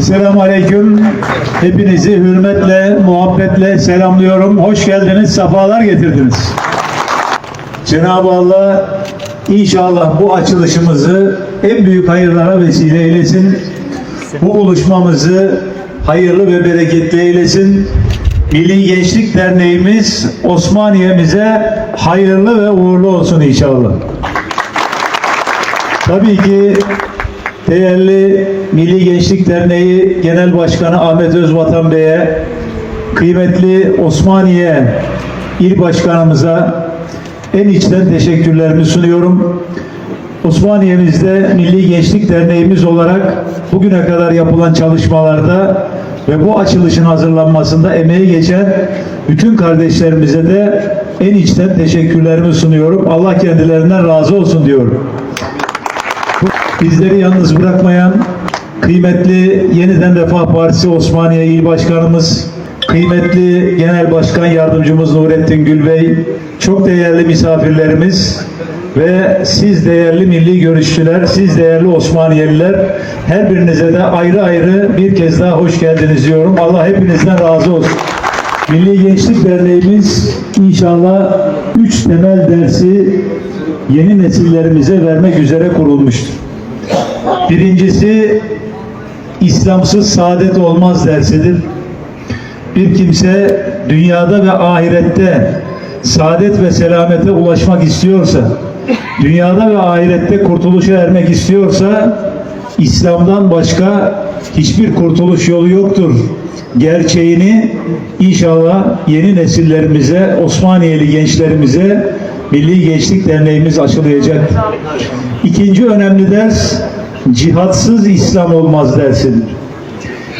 Selamun Aleyküm. Hepinizi hürmetle, muhabbetle selamlıyorum. Hoş geldiniz, sefalar getirdiniz. Cenab-ı Allah inşallah bu açılışımızı en büyük hayırlara vesile eylesin. Bu buluşmamızı hayırlı ve bereketli eylesin. Milli Gençlik Derneğimiz Osmaniye'mize hayırlı ve uğurlu olsun inşallah. Tabii ki değerli Milli Gençlik Derneği Genel Başkanı Ahmet Özvatan Bey'e, kıymetli Osmaniye İl Başkanımıza en içten teşekkürlerimi sunuyorum. Osmaniye'mizde Milli Gençlik Derneğimiz olarak bugüne kadar yapılan çalışmalarda ve bu açılışın hazırlanmasında emeği geçen bütün kardeşlerimize de en içten teşekkürlerimi sunuyorum. Allah kendilerinden razı olsun diyorum bizleri yalnız bırakmayan kıymetli Yeniden Refah Partisi Osmaniye İl Başkanımız, kıymetli Genel Başkan Yardımcımız Nurettin Gülbey, çok değerli misafirlerimiz ve siz değerli milli görüşçüler, siz değerli Osmaniyeliler, her birinize de ayrı ayrı bir kez daha hoş geldiniz diyorum. Allah hepinizden razı olsun. Milli Gençlik Derneğimiz inşallah üç temel dersi yeni nesillerimize vermek üzere kurulmuştur. Birincisi İslamsız saadet olmaz dersidir. Bir kimse dünyada ve ahirette saadet ve selamete ulaşmak istiyorsa, dünyada ve ahirette kurtuluşa ermek istiyorsa, İslam'dan başka hiçbir kurtuluş yolu yoktur. Gerçeğini inşallah yeni nesillerimize, Osmaniyeli gençlerimize Milli Gençlik Derneğimiz aşılayacak. İkinci önemli ders cihatsız İslam olmaz dersidir.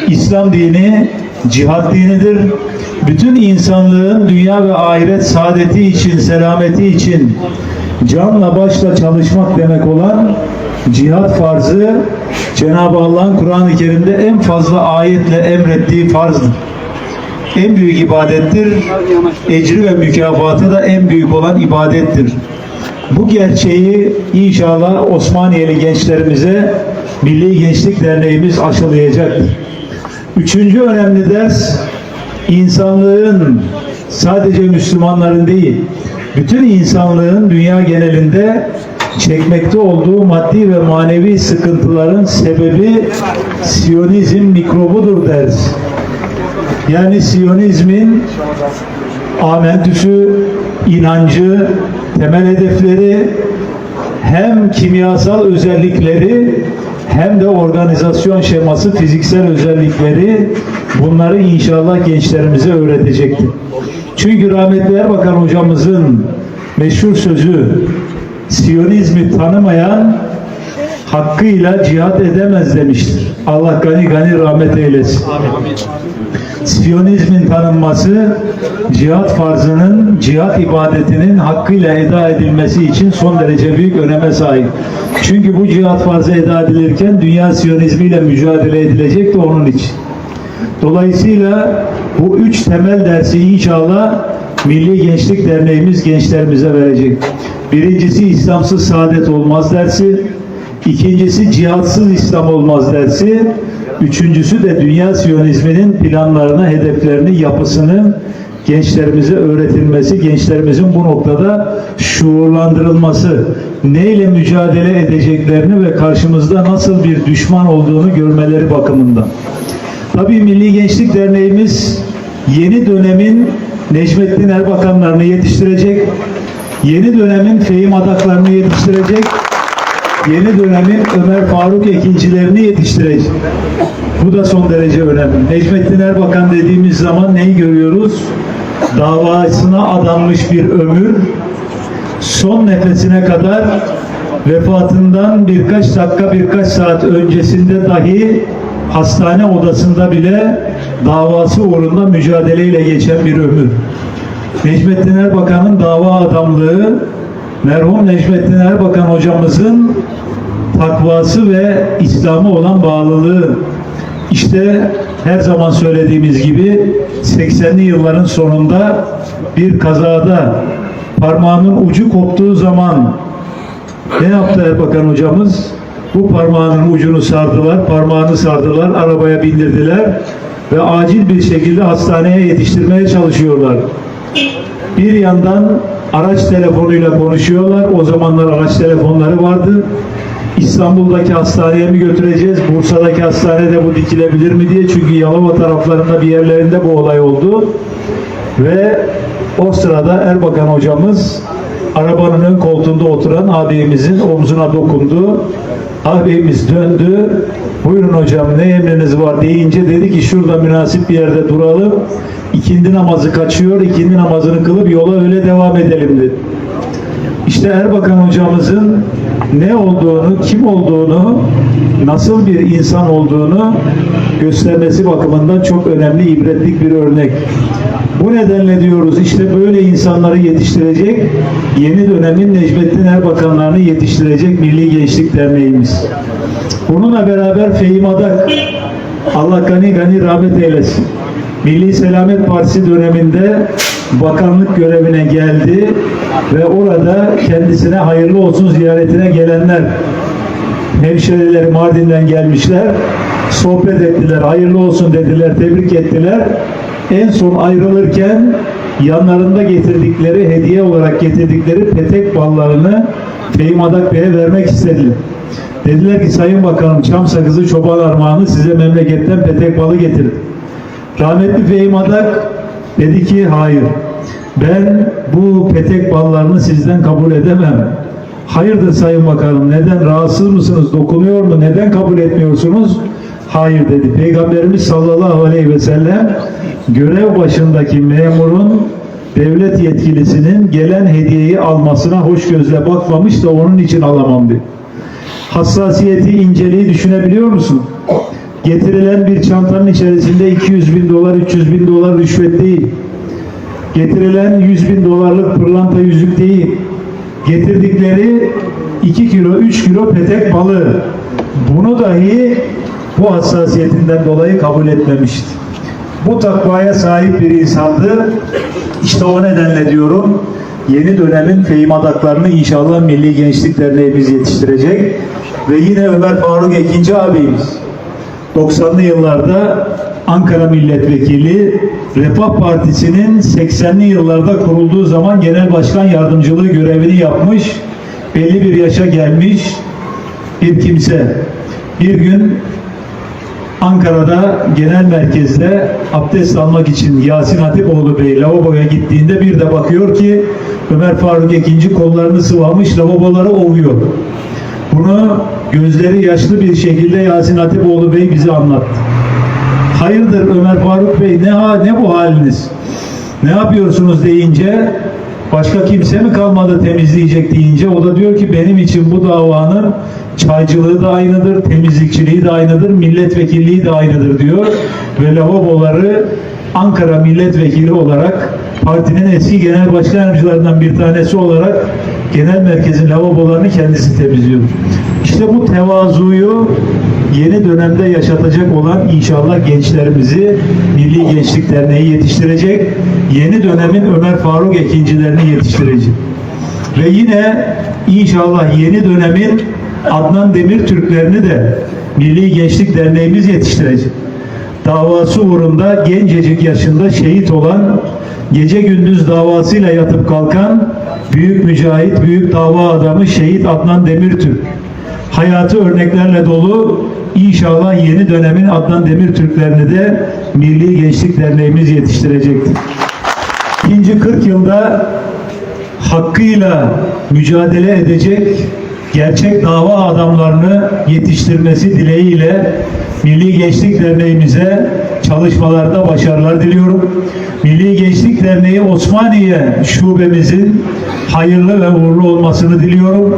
İslam dini cihat dinidir. Bütün insanlığın dünya ve ahiret saadeti için, selameti için canla başla çalışmak demek olan cihat farzı Cenab-ı Allah'ın Kur'an-ı Kerim'de en fazla ayetle emrettiği farzdır. En büyük ibadettir. Ecri ve mükafatı da en büyük olan ibadettir. Bu gerçeği inşallah Osmaniyeli gençlerimize Milli Gençlik Derneğimiz aşılayacaktır. Üçüncü önemli ders insanlığın sadece Müslümanların değil, bütün insanlığın dünya genelinde çekmekte olduğu maddi ve manevi sıkıntıların sebebi Siyonizm mikrobudur ders. Yani Siyonizmin amentüsü, inancı, temel hedefleri hem kimyasal özellikleri hem de organizasyon şeması, fiziksel özellikleri bunları inşallah gençlerimize öğretecektir. Çünkü rahmetli Erbakan hocamızın meşhur sözü Siyonizmi tanımayan hakkıyla cihat edemez demiştir. Allah gani gani rahmet eylesin. Siyonizmin tanınması cihat farzının, cihat ibadetinin hakkıyla eda edilmesi için son derece büyük öneme sahip. Çünkü bu cihat farzı eda edilirken dünya siyonizmiyle mücadele edilecek de onun için. Dolayısıyla bu üç temel dersi inşallah Milli Gençlik Derneğimiz gençlerimize verecek. Birincisi İslamsız saadet olmaz dersi. İkincisi cihatsız İslam olmaz dersi. Üçüncüsü de dünya siyonizminin planlarını, hedeflerini, yapısını gençlerimize öğretilmesi, gençlerimizin bu noktada şuurlandırılması, neyle mücadele edeceklerini ve karşımızda nasıl bir düşman olduğunu görmeleri bakımından. Tabii Milli Gençlik Derneğimiz yeni dönemin Necmettin Erbakanlarını yetiştirecek, yeni dönemin Fehim Adaklarını yetiştirecek, yeni dönemin Ömer Faruk Ekincilerini yetiştirecek. Bu da son derece önemli. Necmettin Erbakan dediğimiz zaman neyi görüyoruz? Davasına adanmış bir ömür, son nefesine kadar vefatından birkaç dakika birkaç saat öncesinde dahi hastane odasında bile davası uğrunda mücadeleyle geçen bir ömür. Necmettin Erbakan'ın dava adamlığı merhum Necmettin Erbakan hocamızın takvası ve İslam'a olan bağlılığı işte her zaman söylediğimiz gibi 80'li yılların sonunda bir kazada parmağının ucu koptuğu zaman ne yaptı Erbakan hocamız? Bu parmağının ucunu sardılar, parmağını sardılar, arabaya bindirdiler ve acil bir şekilde hastaneye yetiştirmeye çalışıyorlar. Bir yandan araç telefonuyla konuşuyorlar. O zamanlar araç telefonları vardı. İstanbul'daki hastaneye mi götüreceğiz? Bursa'daki hastanede bu dikilebilir mi diye. Çünkü Yalova taraflarında bir yerlerinde bu olay oldu. Ve o sırada Erbakan hocamız arabanın ön koltuğunda oturan abimizin omzuna dokundu. Abimiz döndü. Buyurun hocam ne emriniz var deyince dedi ki şurada münasip bir yerde duralım. İkindi namazı kaçıyor. ikindi namazını kılıp yola öyle devam edelim dedi. İşte Erbakan hocamızın ne olduğunu, kim olduğunu, nasıl bir insan olduğunu göstermesi bakımından çok önemli, ibretlik bir örnek. Bu nedenle diyoruz işte böyle insanları yetiştirecek, yeni dönemin Necmettin Erbakanlarını yetiştirecek Milli Gençlik Derneğimiz. Bununla beraber Fehim Adak, Allah gani gani rahmet eylesin. Milli Selamet Partisi döneminde bakanlık görevine geldi ve orada kendisine hayırlı olsun ziyaretine gelenler hemşerileri Mardin'den gelmişler. Sohbet ettiler, hayırlı olsun dediler, tebrik ettiler. En son ayrılırken yanlarında getirdikleri, hediye olarak getirdikleri petek ballarını Fehim Adak Bey'e vermek istediler. Dediler ki Sayın Bakanım çam sakızı çoban armağanı size memleketten petek balı getirdim. Rahmetli Fehim Adak dedi ki hayır ben bu petek ballarını sizden kabul edemem. Hayırdır Sayın Bakanım neden rahatsız mısınız dokunuyor mu neden kabul etmiyorsunuz? Hayır dedi. Peygamberimiz sallallahu aleyhi ve sellem görev başındaki memurun devlet yetkilisinin gelen hediyeyi almasına hoş gözle bakmamış da onun için alamam dedi. Hassasiyeti, inceliği düşünebiliyor musun? Getirilen bir çantanın içerisinde 200 bin dolar, 300 bin dolar rüşvet değil. Getirilen 100 bin dolarlık pırlanta yüzük değil. Getirdikleri 2 kilo, 3 kilo petek balığı. Bunu dahi bu hassasiyetinden dolayı kabul etmemişti. Bu takvaya sahip bir insandı. İşte o nedenle diyorum yeni dönemin fehim adaklarını inşallah Milli Gençlik Derneğimiz yetiştirecek. Ve yine Ömer Faruk Ekinci abimiz 90'lı yıllarda Ankara Milletvekili Refah Partisi'nin 80'li yıllarda kurulduğu zaman genel başkan yardımcılığı görevini yapmış, belli bir yaşa gelmiş bir kimse. Bir gün Ankara'da genel merkezde abdest almak için Yasin Hatipoğlu Bey lavaboya gittiğinde bir de bakıyor ki Ömer Faruk ikinci kollarını sıvamış lavaboları ovuyor. Bunu gözleri yaşlı bir şekilde Yasin Hatipoğlu Bey bize anlattı. Hayırdır Ömer Faruk Bey ne ha ne bu haliniz? Ne yapıyorsunuz deyince başka kimse mi kalmadı temizleyecek deyince o da diyor ki benim için bu davanın çaycılığı da aynıdır, temizlikçiliği de aynıdır, milletvekilliği de aynıdır diyor. Ve lavaboları Ankara milletvekili olarak partinin eski genel başkan yardımcılarından bir tanesi olarak genel merkezin lavabolarını kendisi temizliyor. İşte bu tevazuyu yeni dönemde yaşatacak olan inşallah gençlerimizi Milli Gençlik Derneği yetiştirecek. Yeni dönemin Ömer Faruk ekincilerini yetiştirecek. Ve yine inşallah yeni dönemin Adnan Demirtürklerini de Milli Gençlik Derneğimiz yetiştirecek. Davası uğrunda gencecik yaşında şehit olan, gece gündüz davasıyla yatıp kalkan büyük mücahit, büyük dava adamı şehit Adnan Demirtürk. Hayatı örneklerle dolu İnşallah yeni dönemin Adnan Demirtürklerini de Milli Gençlik Derneğimiz yetiştirecektir. İkinci 40 yılda hakkıyla mücadele edecek gerçek dava adamlarını yetiştirmesi dileğiyle Milli Gençlik Derneğimize çalışmalarda başarılar diliyorum. Milli Gençlik Derneği Osmaniye şubemizin hayırlı ve uğurlu olmasını diliyorum.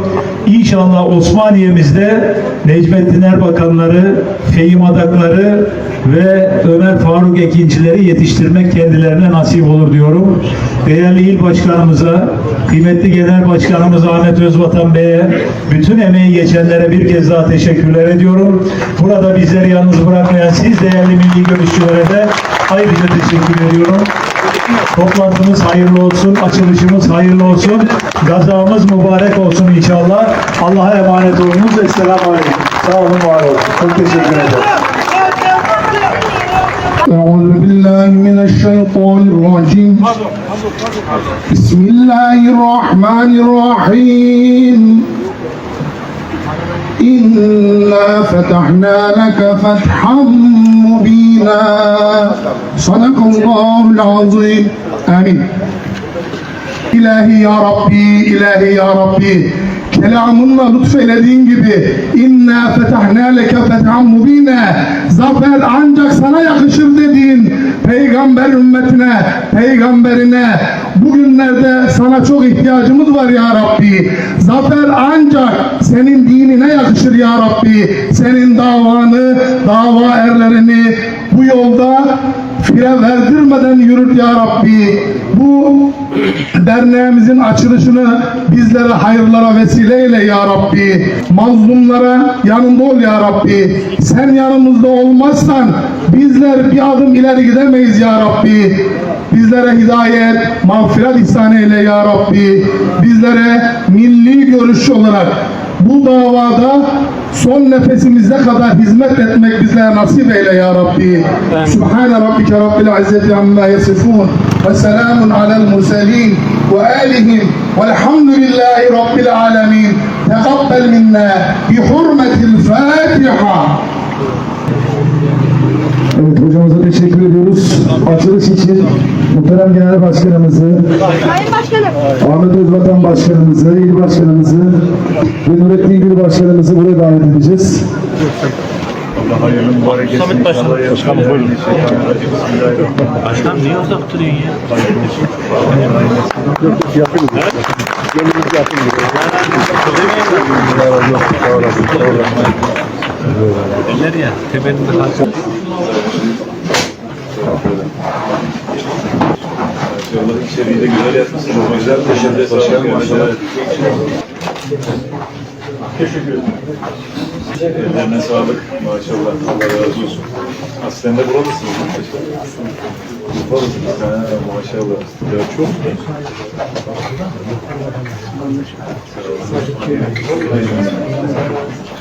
İnşallah Osmaniye'mizde Necmettin Erbakanları, Fehim Adakları ve Ömer Faruk Ekincileri yetiştirmek kendilerine nasip olur diyorum. Değerli il başkanımıza, kıymetli genel başkanımız Ahmet Özvatan Bey'e, bütün emeği geçenlere bir kez daha teşekkürler ediyorum. Burada bizleri yalnız bırakmayan siz değerli milli görüşçülere de ayrıca teşekkür ediyorum. Toplantımız hayırlı olsun, açılışımız hayırlı olsun. Gazamız mübarek olsun inşallah. Allah'a emanet olunuz. Esselamu Aleyküm. Sağ olun, var olun. Çok teşekkür ederim. أعوذ بالله من الشيطان الرجيم بسم الله الرحمن الرحيم إنا فتحنا لك فتحا مبينا. صدق الله العظيم. آمين. İlahi ya Rabbi, ilahi ya Rabbi. Kelamınla lütfeylediğin gibi inna fetahna leke fethan mubine zafer ancak sana yakışır dediğin peygamber ümmetine, peygamberine bugünlerde sana çok ihtiyacımız var ya Rabbi. Zafer ancak senin dinine yakışır ya Rabbi. Senin davanı, dava erlerini bu yolda fire verdirmeden yürüt ya Rabbi. Bu derneğimizin açılışını bizlere hayırlara vesile eyle ya Rabbi. Mazlumlara yanında ol ya Rabbi. Sen yanımızda olmazsan bizler bir adım ileri gidemeyiz ya Rabbi. Bizlere hidayet, mağfiret ihsan eyle ya Rabbi. Bizlere milli görüş olarak bu davada son nefesimize kadar hizmet etmek bizlere nasip eyle ya Rabbi. Subhane rabbike rabbil izzeti amma yasifun ve selamun alel murselin ve alihim velhamdülillahi rabbil alemin. Tekabbel minna bi hurmetil Fatiha. Hocamıza teşekkür ediyoruz. Açılış için muhterem genel başkanımızı, Sayın Başkanım. Ahmet Özvatan başkanımızı, il başkanımızı ve Nurettin Gül başkanımızı buraya davet edeceğiz. Samet Başkan. Başkanım buyurun. Başkan niye uzak duruyorsun ya? Eller ya temelinde kalsın. İnşallah içeriği de güzel yapmışsınız. Güzel teşekkür ederim. Teşekkür ederim. Ellerine sağlık. Maşallah. Allah razı olsun. Aslında buralısınız değil mi? Buralısınız. Ha, maşallah. Ya çok